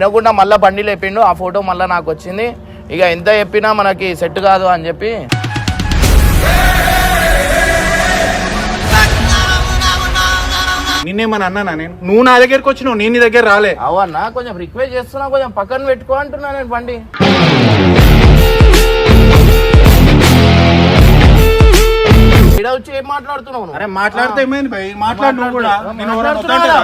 వినకుండా మళ్ళీ బండి లేపిండు ఆ ఫోటో మళ్ళీ నాకు వచ్చింది. ఇక ఎంత చెప్పినా మనకి సెట్ కాదు అని చెప్పి. నిన్నేమని అన్నానా నేను? నువ్వు నా దగ్గరికి వచ్చినావు నేను నీ దగ్గర రాలే. అవన్నా కొంచెం రిక్వెస్ట్ చేస్తున్నా కొంచెం పక్కన పెట్టుకో అంటున్నా నేను బండి. ఈడ వచ్చి ఏం మాట్లాడుతున్నావు? అరే మాట్లాడితే ఏమైంది భయ్ మాట్లాడు నువ్వు కూడా నేను?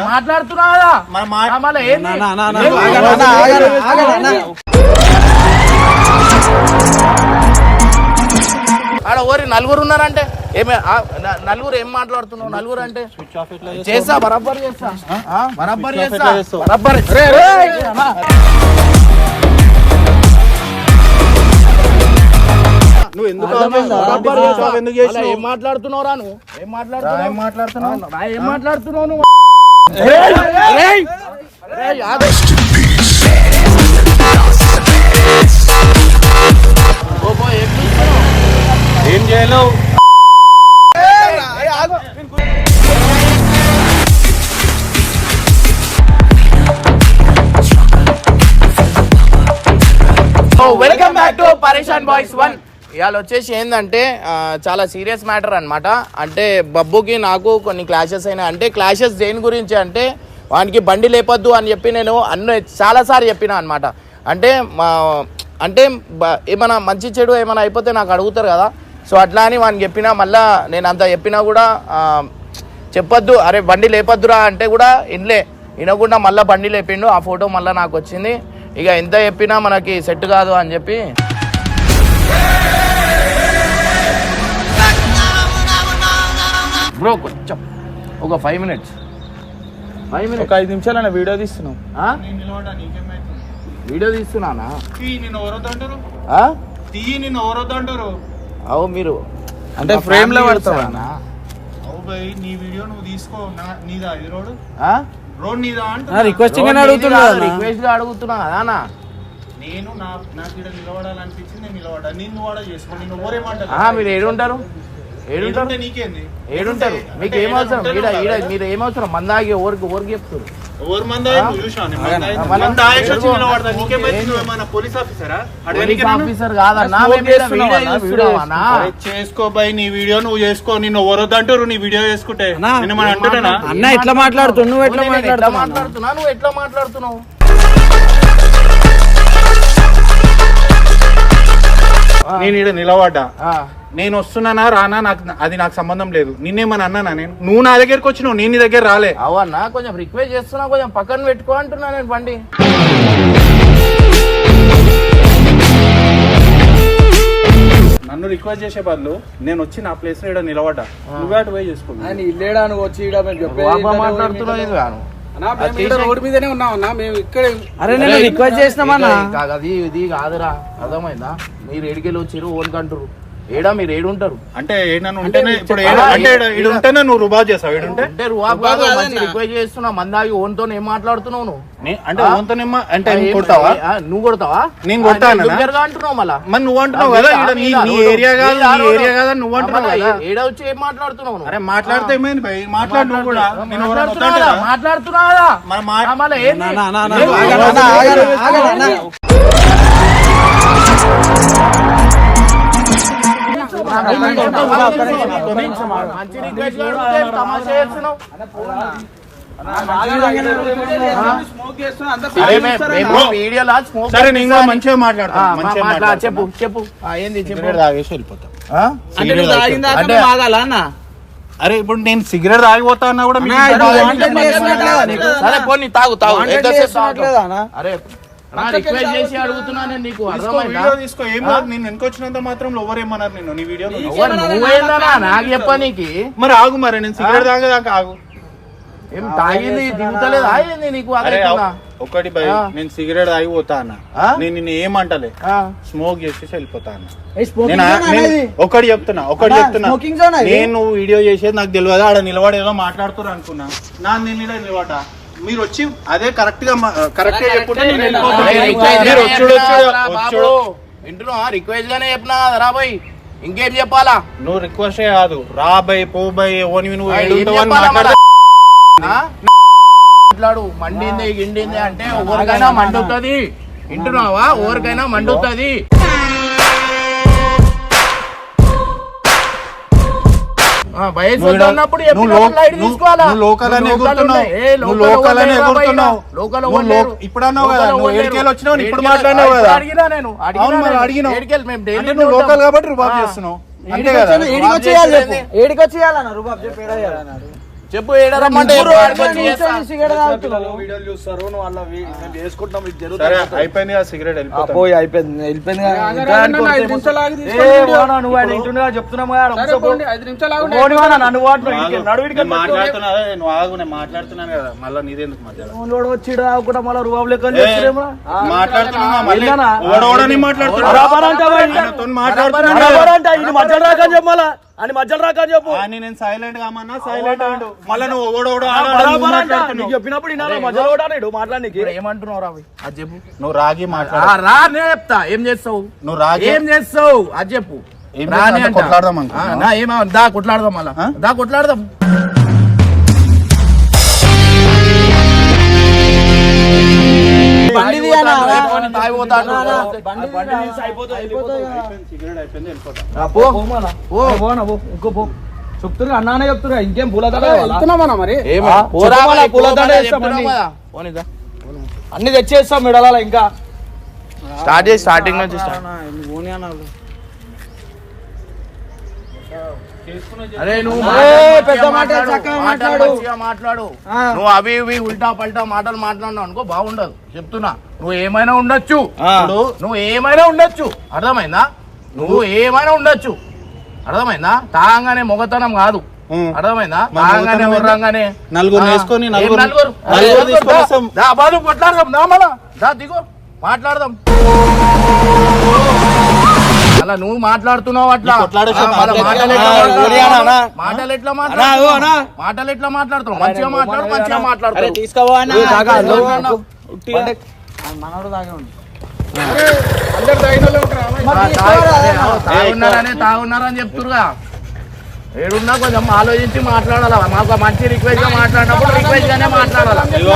మాట్లాడుతున్నావా కదా? మరి మా- ఆ, మళ్ళా ఏంది? నా, నా, నా, ఏంది? ఆగరా, నా, ఆగరా, ఆగరా, నా. ఆడ ఓరి నలుగురు ఉన్నారంటే ఏమే నలుగురు ఏం మాట్లాడుతున్నావు నలుగురు అంటే చేస్తా బరాబర్ చేస్తా ఆ, బరాబర్ చేస్తా? బరాబర్ నువ్వు ఎందుకు చేసావు? అలా చేసినావు? ఏం మాట్లాడుతున్నావురా నువ్వు? ఏం మాట్లాడుతున్నావు? ఏం మాట్లాడుతున్నావు? రా, ఏం మాట్లాడుతున్నావు నువ్వు? రేయ్, రేయ్, రేయ్, ఆగు. ఓ, పో, ఏం చూస్తున్నావు? ఏం చేయలేవు? So welcome back to Pareshan boys one ఇవాళ వచ్చేసి ఏంటంటే చాలా సీరియస్ మ్యాటర్ అన్నమాట. అంటే బబ్బుకి నాకు కొన్ని క్లాషెస్ అయినా అంటే క్లాషెస్ దేని గురించి అంటే వానికి బండి లేపొద్దు అని చెప్పి నేను అన్ని చాలాసార్లు చెప్పిన అనమాట అంటే మా అంటే ఏమైనా మంచి చెడు ఏమైనా అయిపోతే నాకు అడుగుతారు కదా. సో అట్లా అని వానికి చెప్పినా మళ్ళా నేను అంత చెప్పినా కూడా చెప్పొద్దు. అరే బండి లేపొద్దురా అంటే కూడా ఇన్లే. వినకుండా మళ్ళీ బండి లేపిండు. ఆ ఫోటో మళ్ళీ నాకు వచ్చింది. ఇక ఎంత చెప్పినా మనకి సెట్ కాదు అని చెప్పి బ్రో కొంచెం. ఒక ఫైవ్ మినిట్స్ ఫైవ్ ఒక మినిట్స్ ఐదు నిమిషాలు వీడియో తీస్తున్నావు. వీడియో తీస్తున్నానా? అవు మీరు. అంటే మా frame లో పెడతావా? నీ వీడియో నువ్వు తీసుకో. నీదా ఇది రోడ్? రోడ్ నీదా రిక్వెస్టింగ్ అడుగుతున్నా రిక్వెస్ట్గా అడుగుతున్నా కదా అన్న నేను. నా నాకు ఇక్కడ నిలబడాలనిపించింది నేను నిలబడా నిన్ను కూడా చేసుకో నిన్ను ఎవరేమంటారు ఆ, మీరు ఏడుంటారు? ఏడుంటారు? ఏడుంటే నీకేంది? ఏడుంటారు? మీకు ఏం అవసరం ఈడ ఈడ మీరు ఏం అవసరం మందాగి ఓరికి ఓరికి చెప్తారు ఆఫీసరా? నీ వీడియో నువ్వు చేసుకో. నిన్ను ఎవరొద్దంటారు నీ వీడియో చేసుకుంటే. అన్నా, అంటున్నా ఎట్లా మాట్లాడుతున్నావు? నువ్వు ఎట్లా నేను ఎట్లా మాట్లాడుతున్నావు? మాట్లాడుతున్నా? నువ్వు ఎట్లా మాట్లాడుతున్నావు? నేను ఇక్కడ నిలబడ్డా. ఆ, నేను వస్తున్నానా రానా? నాకు అది నాకు సంబంధం లేదు. నిన్నేమని అన్నానా నేను? నువ్వు నా దగ్గరికి వచ్చినావు నేను నీ దగ్గర రాలే. అవన్నా కొంచెం రిక్వెస్ట్ చేస్తున్నా కొంచెం పక్కన పెట్టుకో అంటున్నా నేను బండి. నన్ను రిక్వెస్ట్ చేసే బదులు నేను వచ్చి నా ప్లేస్లో ఇక్కడ నిలబడ్డా. నువ్వే అటు పోయి చేసుకో. ఆయన ఇల్లేడా నువ్వు వచ్చి ఈడ మేము మాట్లాడుతున్నావు ఇది కాను అన్నా, మేము ఇక్కడ రోడ్డు మీదనే ఉన్నాం అన్నా మేము ఇక్కడ అరే నేను రిక్వెస్ట్ చేసినామన్నా. కాదు, అది ఇది కాదురా. అర్థమైందా? మీరు ఏడికెళ్ళి వచ్చిర్రు ఓన్ కంటారు ఏడా మీరు ఏడుంటారు? అంటే ఉంటేనే ఇప్పుడు ఏడ- చెప్పాలా? అంటే ఉంటేనే నువ్వు రుబాబ్ చేస్తావు ఈడుంటే అంటే రువాబ్ కాదు మంచి రిక్వెస్ట్ చేస్తున్నా. మందాగి ఓన్తో ఏం మాట్లాడుతున్నావు నువ్వు? నే- అంటే ఆ? ఓన్తోనేమో అంటే కొడతావా? ఆ, నువ్వు కొడతావా? నేను కొడతానా? అంటున్నావు మళ్ళా. మరి నువ్వు అంటున్నావు కదా నీ ఏరియా కాదు నీ ఏరియా కాదు నువ్వు అంటున్నావు కదా. ఏడ వచ్చి ఏం మాట్లాడుతున్నావు? అరే మాట్లాడితే ఏమైంది భయ్? మాట్లాడు నువ్వు కూడా. నేను వద్దంటారా? కదా? ఏంది? సరే నేను మంచిగా. చెప్పు చెప్పు. ఏంది తాగేసి వెళ్ళిపోతా? అంటే అన్న? అరే ఇప్పుడు నేను సిగరెట్ తాగిపోతా అన్నా కూడా పోనీ తాగు తాగు? అరే రిక్వెస్ట్ చేసి అడుగుతున్నా నేను నీకు తీసుకో, అర్థమైందా? వీడియో తీసుకో. ఏం నేను వెనకొచ్చినంత మాత్రం ఎవరేమన్నారు నిన్ను? నీ వీడియో ఎవరు నువ్వేందనా నాకు చెప్ప. నీకు మరి ఆగు మరి నేను సిగరెట్ తాగేదాకా ఆగు. ఏం తాగింది? దిగుతలేదు. ఆగింది నీకు ఒకటి భయ్. నేను సిగరెట్ తాగిపోతా అన్న? నేను నిన్ను ఏమంటలే? స్మోక్ చేసేసి వెళ్ళిపోతా అన్న? ఒకటి చెప్తున్నా ఒకటి చెప్తున్నా? నేను వీడియో చేసేది నాకు తెలియదు. ఆడ నిలబడి ఏదో మాట్లాడుతున్నారు అనుకున్నా. నా నేను ఈడ నిలబడ్డా? మీరు వచ్చి అదే కరెక్ట్గా కరెక్ట్గా. మీరు వచ్చుడు. వింటున్నా రిక్వెస్ట్ గానే చెప్పినా కదా రా పోయి ఇంకేం చెప్పాలా? నువ్వు రిక్వెస్ట్ కాదు. రా బై పో బై ఓని నువ్వు? మాట్లాడు. మండింది గిండింది అంటే ఎవరికైనా మండుతుంది. వింటున్నావా? ఎవరికైనా మండుతుంది. తీసుకోవాలా? నువ్వు లోకల్ అని నువ్వు లోకల్ ఎగురుతున్నావు. ఉన్నాయి. ఏ, నువ్వు లోకల్ లోకల్ అని ఎవరు లేరు ఎగురుతున్నావు. బయట. లోకల్ నువ్వు ఎవరు లో- లేరు. ఇప్పుడు అన్నావు కదా, లోకల్ నువ్వు ఎవరు ఏడికెళ్ళి లేరు. వచ్చినావు, ఇప్పుడు ఏడికెళ్ళి- మాట్లాడినావు ఇప్పుడు కదా. అడిగినా నేను అడిగినా అవును మరి నేను. అడిగినావు. ఏడికెళ్ళి మేము daily అంటే నువ్వు ఉంటాం. లోకల్ కాబట్టి రుబాబ్ ఆ. చేస్తున్నావు అంతే కదా ఏడికి వచ్చి చేయాలి చెప్పు చెప్పు అయిపోయింది సిగరెట్ అయిపోయింది వెళ్ళిపోయింది నువ్వు చెప్తున్నావు మాట్లాడుతున్నాను కదా మళ్ళీ నీదెందుకు మధ్యలో మళ్ళా. మాట్లాడుతున్నా మాట్లాడుతున్నా. ఈయన మధ్యలో రాకని చెప్పు. అని నేను సైలెంట్ కామన్నా సైలెంట్ అయ్యిండు మళ్ళీ నువ్వు ఓడోడు. నీకు చెప్పినప్పుడు ఈయన మధ్యలో కూడా నీడు? మాట్లాడనీకి ఏమంటున్నావు రావి? అది చెప్పు. నువ్వు రాగి మాట్లాడు. రా నేను చెప్తా. ఏం చేస్తావు? నువ్వు రాగి ఏం చేస్తావు? అది చెప్పు. కొట్లాడదాం దా కొట్లాడదాం మళ్ళా? దా కొట్లాడదాం. ఇంకో పో. చెప్తున్నా అన్నానే చెప్తున్నా ఇంకేం పూలదండ మరి? ఏమి? ఆ, పోరా చెప్పు మళ్ళా, మరి, పూల పో దండ మరి వేస్తాం చెప్తున్నావు అన్ని. తెచ్చేస్తాం మెడలాల ఇంకా. స్టార్ట్ చేసి స్టార్టింగ్ నుంచి స్టార్ట్ అరే నువ్వు పెద్ద మాటలు మాట్లాడు. మాట్లాడు. నువ్వు అవి ఇవి ఉల్టా పల్టా మాటలు మాట్లాడినావు అనుకో బాగుండదు. చెప్తున్నా. నువ్వు ఏమైనా ఉండొచ్చు. నువ్వు ఏమైనా ఉండొచ్చు. అర్థమైందా? నువ్వు ఏమైనా ఉండొచ్చు. అర్థమైందా? తాగంగానే మొగతనం కాదు. అర్థమైందా? ఉర్రంగానే. ఆ. వేసుకొని నలుగురు- నలుగురు నలుగురు కొట్లాడదాం దా దిగు. మాట్లాడదాం. అలా నువ్వు మాట్లాడుతున్నావు అట్లా. మాటలు ఎట్లా మాట్లాడుతున్నావు? మాటలు ఎట్లా మాట్లాడుతున్నావు? మాట్లాడుతున్నావు? మంచిగా మాట్లాడు మంచిగా మనోడు దాగే ఉంది అందరు ఆ, తాగున్నారనే తాగున్నారని చెప్తురుగా ఏడున్నా కొంచెం ఆలోచించి మాట్లాడాలా? మాకు మంచి రిక్వెస్ట్గా మాట్లాడినప్పుడు రిక్వెస్ట్ గానే మాట్లాడాలా? చెప్పు.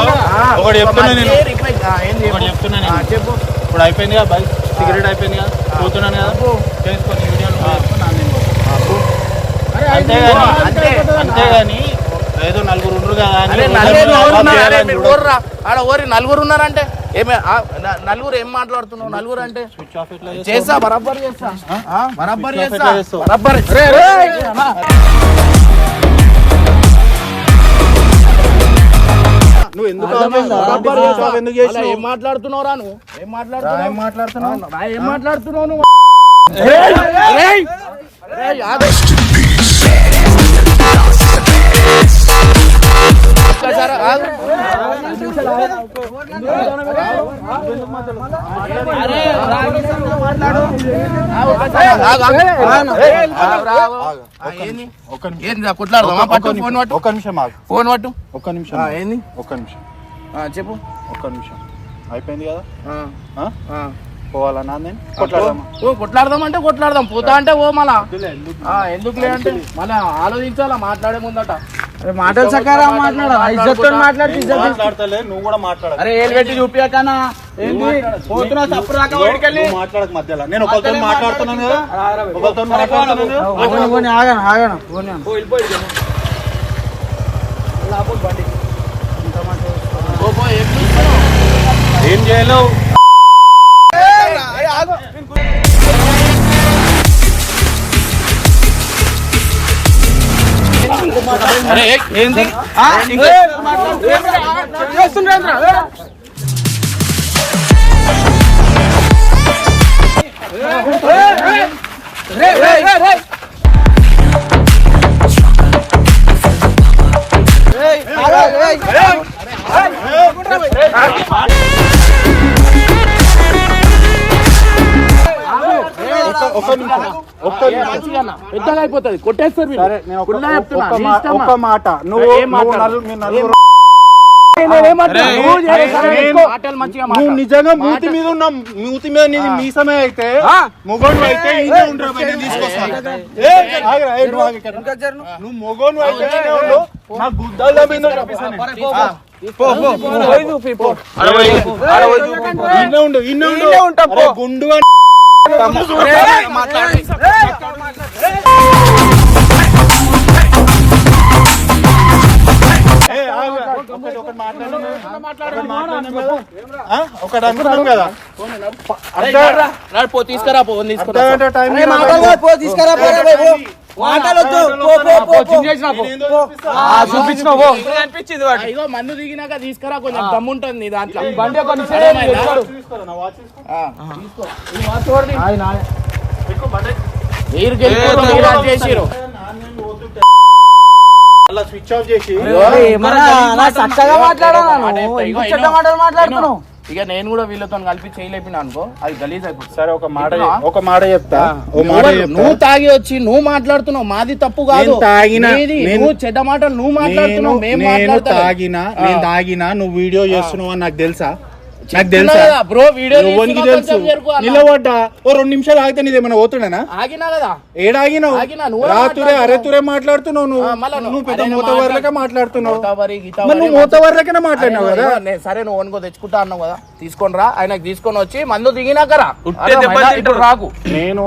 చెప్తున్నా ఆ, నేను. చెప్పు. ఇప్పుడు అయిపోయింది కదా బైక్ సిగరెట్ అయిపోయింది కదా పోతున్నాను కదా చేసుకొని అంతే. అంతేగాని ఏదో నలుగురు ఉండరు కదా. ఆడ ఓరి నలుగురు ఉన్నారంటే ఏమే నలుగురు ఏం మాట్లాడుతున్నావు నలుగురు అంటే? చేస్తా బరాబర్ చేస్తా బరాబర్? బరాబర్ ఎందుకు అలా చేసినావు? ఏం మాట్లాడుతున్నావురా నువ్వు ఏం మాట్లాడుతున్నావు? ఏం మాట్లాడుతున్నావు? రా, ఏం మాట్లాడుతున్నావు నువ్వు. ఒక్కసారి ఏంది ఒక్క నిమిషం కొట్లాడదామా పట్టు ఫోన్ పట్టు ఒక్క నిమిషం ఆగు ఫోన్ పట్టు ఒక్క నిమిషం ఏంది ఒక్క నిమిషం చెప్పు ఒక్క నిమిషం అయిపోయింది కదా పోవాలన్నా నేను కొట్లాడదామా ఓ కొట్లాడదాం అంటే కొట్లాడదాం పోతా అంటే ఓ మళ్ళా ఎందుకు? లేదంటే మళ్ళీ అంటే ఆలోచించాలా మాట్లాడే ముందట మాటలు చక్కగా మాట్లాడాలి ఇజ్జత్ ఇజ్జత్ మాట్లాడతలే నువ్వు కూడా మాట్లాడకు. అరే ఏలు పెట్టి చూపియకనా ఏంది? పోతున్నా వాడికెళ్ళి నువ్వు మాట్లాడకు మధ్యలో. నేను ఒకరితో మాట్లాడుతున్నాను కదా. ఒకరితో మాట్లాడుతున్నాను కదా. పోనీ పోనీ ఆగను ఆగను పోనీ? ఏం చేయలేవు. ఏంది నేను- తీసుకో. మాటలు మంచిగా నువ్వు మాట్లాడు. నిజంగా మూతి మీద ఉన్న మూతి మీద నీది మీసమే అయితే మొగోడు అయితే నువ్వు మొగోడు అయితే. నా గుద్దల మీద చూపిస్తాను ఒకటి అనుకున్నాం కదా. పో తీసుకురా పో తీసుకురా తీసుకురా, మందు దిగినాక తీసుకురా కొంచెం దమ్ముంటుంది నీ దాంట్లో. బండి. మీరు గెలుపురు మీరు అది చేసిరు స్విచ్ ఆఫ్ చేసి. చక్కగా మాట్లాడుతున్నావు ఇక నేను కూడా వీళ్ళతో కలిపి చేయలేపిన అనుకో అది గలీజ్ అయిపోతుంది. సరే ఒక మాట? ఒక మాట చెప్తా ఓ మాట నువ్వు- తాగి వచ్చి నువ్వు మాట్లాడుతున్నావు మాది తప్పు కాదు. తాగినా, నువ్వు చెడ్డ మాటలు నువ్వు నేను మాట్లాడుతున్నావు మేము నేను. తాగినా. నేను తాగినా నువ్వు వీడియో చేస్తున్నావు అని నాకు తెలుసా? నాకు తెలుసా? బ్రో వీడియో ఎవరికి తెలుసు. నిలబడ్డా ఓ రెండు నిమిషాలు ఆగితే నీదేమైనా పోతుండేనా? ఆగినా కదా? ఏడాగినావు? రాతురే మాట్లాడుతున్నావు. అరే తురే మాట్లాడుతున్నావు నువ్వు. నువ్వు- పెద్ద మూతవర్లకే మాట్లాడు. మాట్లాడుతున్నావు. నువ్వు మూతవర్లకనే మాట్లాడినావు కదా? సరే నువ్వు వనుకో తెచ్చుకుంటా అన్నావు కదా. తీసుకొని రా. ఆయనకు తీసుకొని వచ్చి మందు దిగినాకరా ఉట్టే దెబ్బలు తింటారు. రాకు. నేను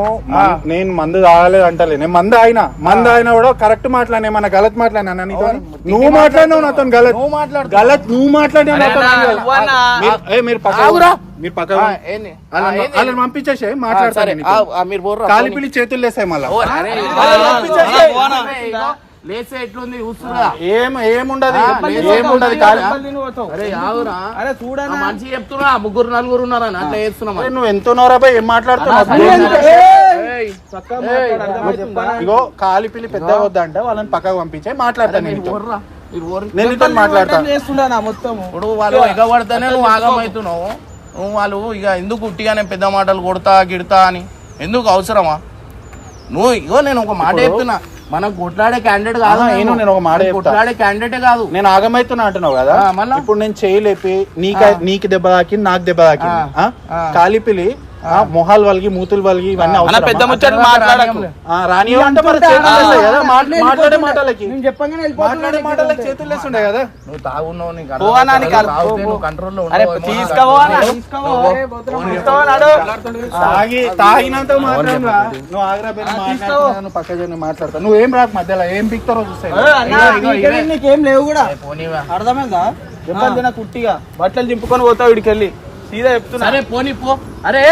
నేను మందు తాగలేదు అంటలే. నేను మందు ఆయన మందు ఆయన కూడా కరెక్ట్ మాట్లాడినా మన గలత్ మాట్లాడినా నీతో నువ్వు మాట్లాడినావు నాతో గలత్. నువ్వు మాట్లాడు గలత్ నువ్వు మాట్లాడినావు నాతో మీరు- ఏ, మీరు పక్క ఆగురా. మీరు పక్క ఆ, ఏంది? ఆ, వాళ్ళని పంపించేసే ఆ, మీరు పోర్రా కాలి పిల్లి చేతులు లేసాయి మళ్ళా. లేస్తే ఎట్లుంది చూస్తున్నా. ఏం ఏముండదు. ఏముండదు అరే ఆవురా అరే ఆ చూడనా మనిషి చెప్తున్నా ముగ్గురు నలుగురు ఉన్నారని అట్లా చేస్తున్నాం అరే, నువ్వు ఎంతో నోరాబాయ్ ఏం మాట్లాడుతున్నావు. ఇగో కాలి పిల్లి పెద్ద వద్దంటే వాళ్ళని పక్కకు పంపించే మాట్లాడతాను నేను ఇప్పుడు వాళ్ళు ఎగబడితేనే నువ్వు ఆగమవుతున్నావు నువ్వు వాళ్ళు ఇక ఎందుకు ఉట్టిగానే పెద్ద మాటలు కొడతా గిడతా అని? ఎందుకు అవసరమా? నువ్వు ఇగో నేను ఒక మాట చెప్తున్నా. మనం కొట్లాడే క్యాండిడేట్ కాదు నేను- నేను ఒక మాట. కొట్లాడే క్యాండిడేటే కాదు. నేను ఆగమైతున్నా అంటున్నావు కదా? ఇప్పుడు నేను చేయలేపి నీక నీకు దెబ్బ తాకింది నాకు దెబ్బ తాకింది. కాలిపిలి మొహాలు వలిగి మూతులు వలిగి ఇవన్నీ అన్న పెద్ద అవసరమా? ముచ్చట మాట్లాడకు. ఆ, రాని అంటే మరి కదా? మాట్లాడే మాటలకి. నేను చెప్పగానే మాట్లాడే మాటలకి చేతులు లేస్తుండే కదా? నువ్వు తాగున్నావు నీకు. కంట్రోల్లో. తాగి తాగినంత మాత్రం నువ్వు ఆగ్రా నువ్వు పక్క జరుగు, మాట్లాడతా. నువ్వు ఏం రాకు మధ్యలో? ఏం పిక్తారో చూస్తాయి నీకేం- లేవు కూడా. అర్థమైందా? తిన కుట్టిగా. బట్టలు దింపుకొని పోతావు వీడికి వెళ్ళి సీదా చెప్తున్నా. సరే పోనీ పో. అరే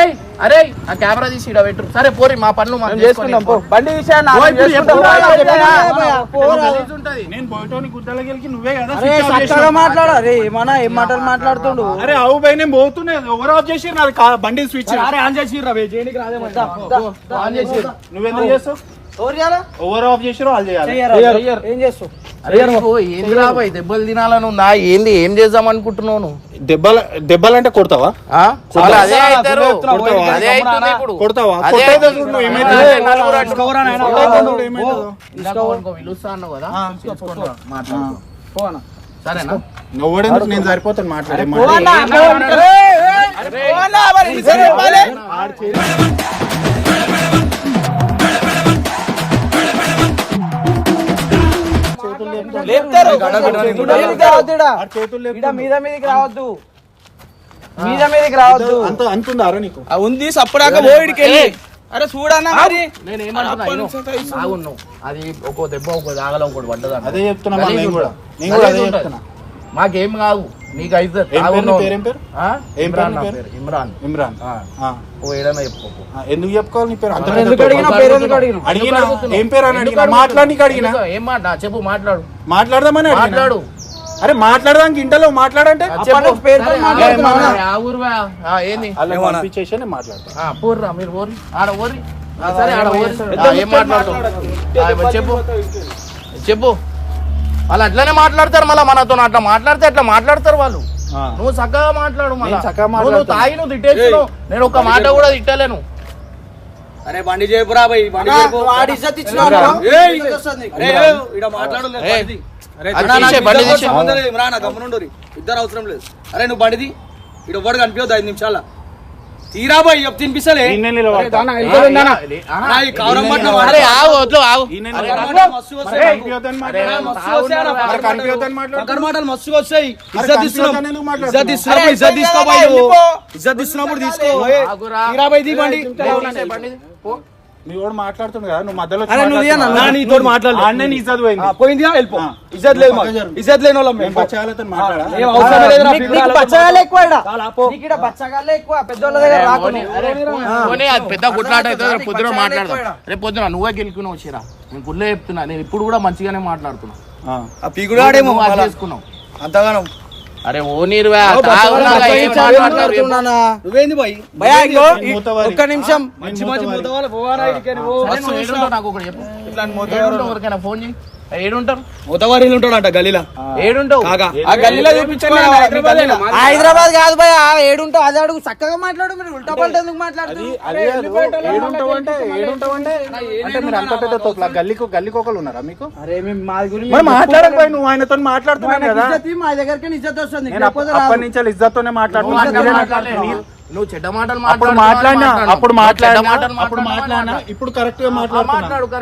అరే ఆ కెమెరా తీసి ఈడ పెట్టు. సరే పోరి మా పనులు మనం మేము చేసుకుంటాం పో. బండి పో, ఉంటది. నేను బయటోని గుద్దలకి వెళ్ళి నువ్వే కదా అరే. మాట్లాడు అరే ఏమన్నా ఏం మాటలు మాట్లాడుతుండు? అరే అవు బై నేను పోతున్నా. ఓవర్ ఆఫ్ చేసి నాది కా- బండి స్విచ్ అరే ఆన్ చేసి చేయడానికి రాదేమంటా ఆన్ చేసి నువ్వెందుకు చేస్తావు? ఓవర్ ఆఫ్ చేసిరో వాళ్ళు చేయాలి. చెయ్యరు, చెయ్యరు. ఏం చేస్తావు? అరే నీకు ఏంది రాబాయ్ దెబ్బలు తినాలని ఉందా ఏంది ఏం చేద్దాం అనుకుంటున్నావు నువ్వు? దెబ్బల దెబ్బలంటే కొడతావా? కొడతావా? చూడు ఏమైతుందో. అదే మీద మీదకి రావద్దు. మీద మీదకి రావద్దు. అంత అంతుందారా నీకు? ఆ ఉంది. సప్పుడాక పోయిడికి వెళ్ళి. అరే చూడన్నా మరి. అది ఒక్కో దెబ్బ ఒక్కో దాగల ఒకటి పడ్డదా అదే చెప్తున్నా అదే మాకేం కాదు నీకు అయితే ఇమ్రాన్ ఇమ్రాన్. ఇమ్రాన్. ఓ ఏడన్నా చెప్పుకో ఆ, ఎందుకు చెప్పుకోవాలి నీ పేరు. అడిగినా? ఏం పేరు అని ఎందుకు అడిగినా అడుగుతున్నావు? మాట్లాడనీకి అడిగినా? ఎందుకు? ఏం మాట చెప్పు మాట్లాడు. మాట్లాడదామని. మాట్లాడు. అరే మాట్లాడదానికి ఇంటలో మాట్లాడంటే ఏంది? పోర్రా మీరు ఓరి ఆడ ఓరి ఆ, సరే ఆడ ఓరి ఏం మరి చెప్పు. చెప్పు. వాళ్ళు అట్లనే మాట్లాడతారు మళ్ళీ మనతో అట్లా మాట్లాడితే అట్లా మాట్లాడతారు వాళ్ళు. నువ్వు చక్కగా మాట్లాడు మళ్ళా. నువ్వు. తాగి నువ్వు తిట్టేస్తున్నావు. నేను ఒక్క మాట కూడా తిట్టలేను. అరే బండి చేయపురా భయ్ బండి ఇజ్జత్ ఇద్దరు అవసరం లేదు. అరే నువ్వు బండిది ఇడ ఒవ్వడు కనిపించదు ఐదు నిమిషాల తీరా బాయ్ చెప్ తినిపిస్తలే. మాటలు మస్తు వస్తాయి ఇజ్జత్ ఇస్తున్నాం? ఇజ్జత్ ఇస్తున్నప్పుడు తీసుకో. తీరా. మీ వాడు మాట్లాడుతుంది కదా నువ్వు మధ్యలో అరే, నువ్వు ఇయ్యనా? నా ఇజ్జత్ పోయింది ఆ, పోయిందిగా వెళ్ళిపో ఆ. ఇజ్జత్ లేదు పక్కన మాకు. జరుగు. ఇజ్జత్ లేని వాళ్ళం మేము. మాట్లాడా ఏం అవసరం లేదురా, నీకు- పిల్లలు నీకు బచ్చగాలే ఎక్కువ ఈడ. చాలా పో. నీకు ఈడ బచ్చగాలే ఎక్కువ పెద్దోళ్ళ దగ్గర రాకు పోనీ, నువ్వు. అరే, పోనీ, అది పెద్ద గుట్లాట అవుతుంది రేపు పొద్దున మాట్లాడదాం రేపు పొద్దున నువ్వే గెలుకున్నావు వచ్చిరా నేను గుళ్ళే చెప్తున్నా నేను ఇప్పుడు కూడా మంచిగానే మాట్లాడుతున్నా ఆ. ఆ పీకుడు ఆడేమో నువ్వు అది మళ్ళా. చేసుకున్నావు అంతగానం అరే ఓ? మాట్లాడుతున్నానా? నువ్వేంది బాయ్ భయ్యా, ఇగో, ఈ- మూతవారి. ఒక్క నిమిషం. మంచి మంచి చెప్పు. ఇట్లాంటి ఫోన్ చేయి. ఏడుంటారు? మూతవారిలో ఉంటాడంట గలీలా ఏడుంటావు? కాగా. ఆ గల్లీలో హైదరాబాద్ కాదు భయ ఏడుంటావు. అది అడుగు చక్కగా మాట్లాడు మీరు. ఉల్టా పల్టా ఎందుకు మాట్లాడుతున్నారు? గల్లీకి గల్లీకొకలు ఉన్నారా మీకు? అరే మేము మా గురించి మరి మాట్లాడకపోయి నువ్వు ఆయనతో మాట్లాడుతున్నావు కదా. మా దగ్గరికి ఇజ్జత్ వస్తుంది నేను అప్ప- అప్పటి నుంచి ఇజ్జతోనే నువ్వు నువ్వు చెడ్డ మాటలు అప్పుడు మాట్లాడినా. అప్పుడు మాట్లాడినా? మాటలు అప్పుడు మాట్లాడినా. ఇప్పుడు కరెక్ట్గా మాట్లాడు,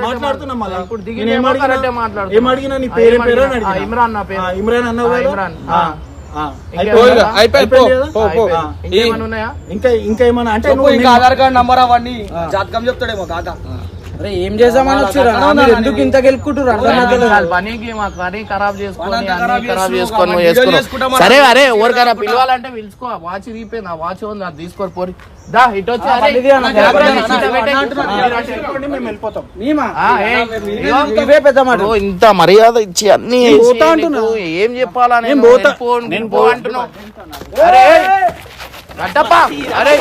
మాట్లాడుతున్నా మళ్ళీ. ఇప్పుడు నేను దిగినేమో ఏం అడిగినా- correct గా మాట్లాడుతున్నా. ఏం అడిగినా నీ పేరు పేరు ఇమ్రాన్ నా పేరు. ఆ, ఇమ్రాన్. అన్నావు? ఇమ్రాన్. ఇంకా ఇంకా ఏమన్నా అంటే ఇంకా ఆధార్ కార్డ్ నంబర్ అవన్నీ జాతకం చెప్తాడేమో కాక. ఏం చేద్దామని వచ్చారు? ఎందుకు ఇంత గెలుపుకుంటారు పనికి మా పని ఖరాబ్ చేసుకొని ఖరాబ్. సరే అరే ఎవరికైనా పిలవాలంటే పిలుచుకో. వాచ్ తీపోయింది ఆ వాచ్ ఉంది అది తీసుకోరు పోరి. దా ఇటు వచ్చి ఇంత మర్యాద ఇచ్చి అన్ని పోతా అంటున్నా. ఏం చెప్పాలా నేను నేను పోతా. పో, నేను నేను పో పో అంటున్నావు. అరే గడ్డప్ప అరే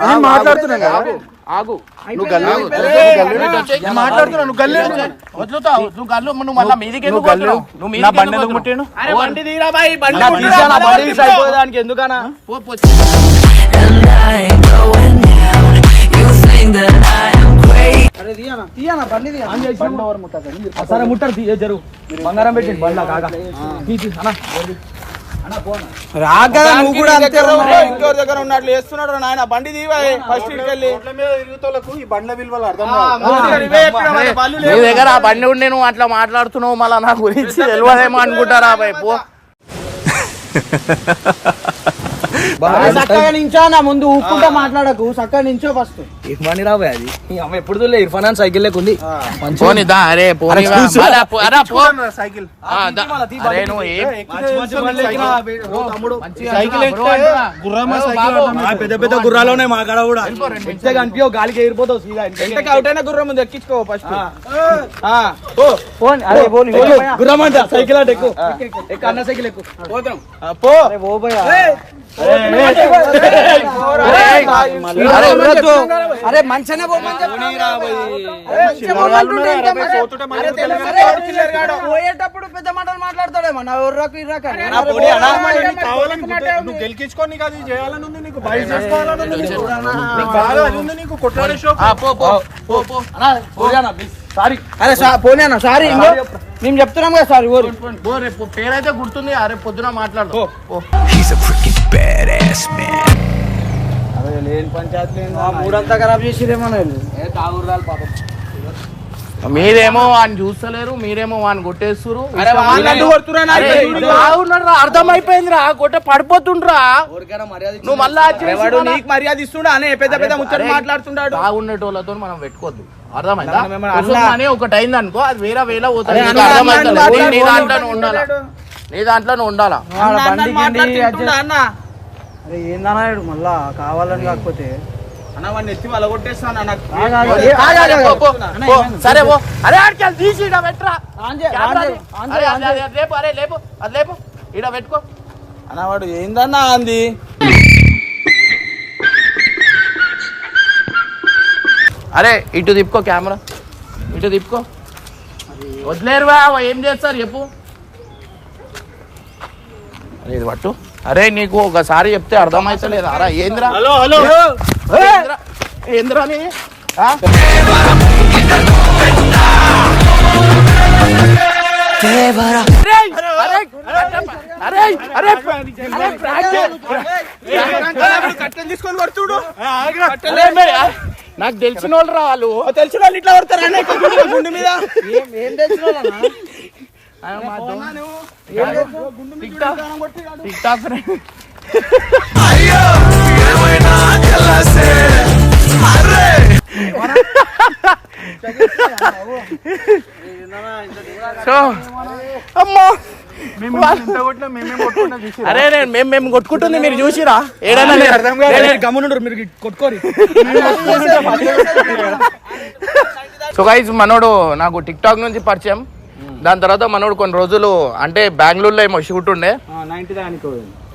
నేను మాట్లాడుతున్నాను ఆగు. ఆగు. నువ్వు గల్లీ. నేను మాట్లాడుతున్నా నువ్వు గల్లీ వదులుతావు. నువ్వు గల్లు నువ్వు మళ్ళీ మీదికి ఎందుకు గల్లీ? నువ్వు నా బండి ఎందుకు ముట్టాను? బండి తీరా బాయ్. బండి తీసా, నా బండి బండి ఎందుకనా పో, పో. బండి సరే ముట్టారు. జరుగు. బంగారం పెట్టింది బండ్లా కాక తీ, తీ, అన్న. రాగా నువ్వు కూడా అంతే. ఇంకోరి దగ్గర ఉన్నట్లు వేస్తున్నాడు నాయన. బండి తీవా ఫస్ట్ ఇటుకెళ్ళి ఈ బండ్ల విలువలు అర్థం నీ దగ్గర ఆ బండి ఉండి నువ్వు అట్లా మాట్లాడుతున్నావు మళ్ళీ నా గురించి తెలియదేమో అనుకుంటారా బాయ్ పో. చక్కగా నించో నా ముందు ఊపుకుంటా మాట్లాడకు. చక్కగా నించో ఫస్ట్. ఇర్ఫాన్ రాబోయే అది. ఈ అమ్మ ఎప్పుడు చూడలే ఇర్ఫాన్ అని సైకిల్ లేకుంది పోనీ దా అరే పోనీ. సైకిల్. అరే నువ్వు సైకిల్? పెద్ద పెద్ద గుర్రాలు ఉన్నాయి మా కాడ కూడా. ఎంత కనిపించవు గాలికి ఎగిరిపోతావు సీదా ఎంతకి అవుట్ అయినా గుర్రం ముందు ఎక్కించుకో ఫస్ట్ ఫోన్ అరే పోనీ గుర్రం అంట సైకిల్ అంటే ఎక్కువ ఎక్కువ అన్న సైకిల్ ఎక్కువ పోతాం. పో. అరే మంచిగానే మంచిగా పోయేటప్పుడు పెద్ద మాటలు మాట్లాడతాడేమో నా ఉర్రకు ఇర్రకు పోనీ కావాలని గెలికించుకొని చేయాలని ఉంది నీకు బయట చేసుకోవాలని ఉంది నీకు. ఉంది నీకు కొట్లాడే షో పో పో పో పో సారీ అరే పోనీ అన్న సారీ మేము చెప్తున్నాం కదా సారీ ఊరు. పో రేపు పేరైతే గుర్తుంది. అరే పొద్దున మాట్లాడు పో. He's a freaking badass man. లేని పంచాయతీ ఆ మూడంతా ఖరాబ్ చేసిరేమో తాగుర్రాలు పాపం. మీరేమో వాడిని చూస్తలేరు మీరేమో వాడిని కొట్టేస్తురు? బాగున్నాడురా, అర్థమైపోయిందిరా కొట్ట పడిపోతుండ్రా. నువ్వు మళ్ళా మర్యాద ఇస్తుండా? అనే పెద్ద పెద్ద ముచ్చట మాట్లాడుతున్నాడు బాగుండేటోళ్ళతో మనం పెట్టుకోవద్దు. అర్థమైందా? అని ఒకటి అయింది అనుకో అది వేరే వేరే పోతుంది. నీ- దాంట్లో ఉండాలా? నీ దాంట్లో ఉండాలా? అన్న మళ్ళా కావాలని కాకపోతే. సరే పో. అరే ఆడికి తీసి ఈడ పెట్టరా. లేపు అరే లేపు అది లేపు. ఈడ పెట్టుకో. అన్న వాడు ఏందన్నా అంది? అరే ఇటు తిప్పుకో కెమెరా. ఇటు తిప్పుకో. వదిలేరువా ఏం చేస్తారు చెప్పు. అరే ఇది పట్టు. అరే నీకు ఒకసారి చెప్తే అర్థమైతలేదు? అరా ఏంద్రా? Hello hello. నాకు తెలిసిన వాళ్ళు రా వాళ్ళు. తెలిసిన వాళ్ళు ఇట్లా కొడతారా? గుండె మీద. ఏం తెలిసిన టిక్ టాక్. ఫ్రెండ్ సో అమ్మా. మేము ఇంత కొట్టినా మేమేం కొట్టుకున్నా చూసి అరే నేను మేము మేము కొట్టుకుంటుంది మీరు చూసిరా? ఏడన్నా నేను- గమ్మునుండ్రు మీరు కొట్టుకోరి. సో గైజ్ మనోడు నాకు టిక్ టాక్ నుంచి పరిచయం. దాని తర్వాత మనోడు కొన్ని రోజులు అంటే బెంగళూరులో ఏమో షూట్ ఉండే.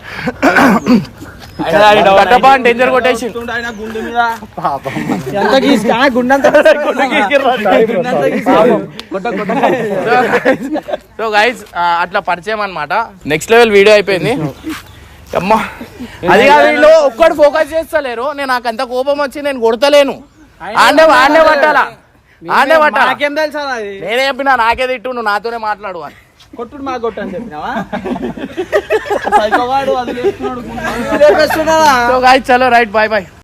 డేంజర్ కొట్టేసి ఎంత గీసుకా? గుండంతా సో గైజ్ అట్లా పరిచయం అన్నమాట. నెక్స్ట్ లెవెల్ వీడియో అయిపోయింది. అమ్మా. అది కాదు వీళ్ళు ఒక్కడు ఫోకస్ చేస్తలేరు. నేను నాకు అంత కోపం వచ్చి నేను కొడతలేను. ఆడే ఆడే పట్టాలా? ఆడే పట్టాలా? నేనే చెప్పినా నాకే తిట్టు నువ్వు నాతోనే మాట్లాడు అని. కొట్టుడు మా కొట్టు అని చెప్పినావా? సైకోగాడు అది చేస్తున్నాడు చలో రైట్ బాయ్ బాయ్